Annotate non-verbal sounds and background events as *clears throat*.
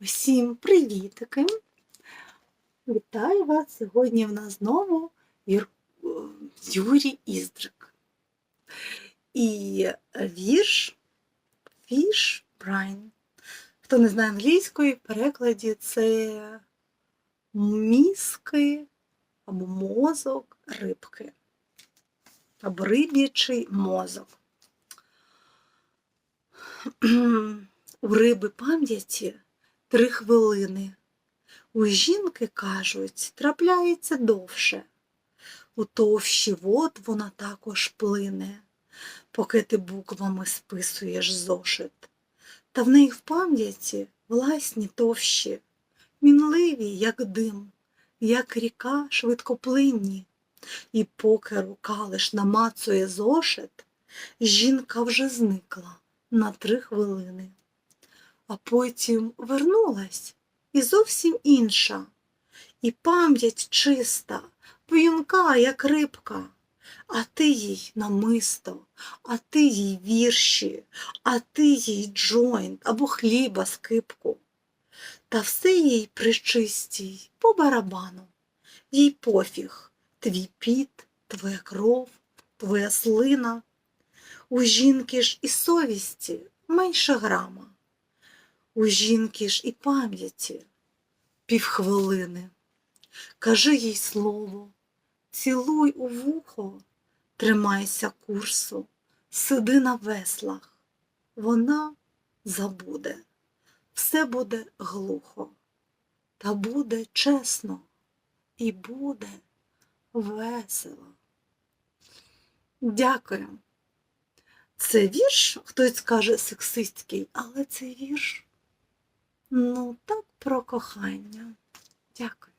Всім привітики! Вітаю вас! Сьогодні в нас знову Юр... Юрій Іздрик. І вірш Fish Brain. Хто не знає англійської, в перекладі це мізки або мозок рибки. Або риб'ячий мозок. *clears throat* У риби пам'яті три хвилини. У жінки, кажуть, трапляється довше. У товщі вод вона також плине, поки ти буквами списуєш зошит. Та в неї в пам'яті власні товщі, мінливі, як дим, як ріка швидкоплинні. І поки рука лиш намацує зошит, жінка вже зникла на три хвилини а потім вернулась і зовсім інша, і пам'ять чиста, п'юнка, як рибка, а ти їй намисто, а ти їй вірші, а ти їй джойнт або хліба скипку. Та все їй причистій по барабану, їй пофіг, твій піт, твоя кров, твоя слина. У жінки ж і совісті менше грама. У жінки ж і пам'яті півхвилини. Кажи їй слово, цілуй у вухо, тримайся курсу, сиди на веслах. Вона забуде, все буде глухо, та буде чесно і буде весело. Дякую. Це вірш, хтось скаже сексистський, але це вірш Ну, так про кохання. Дякую.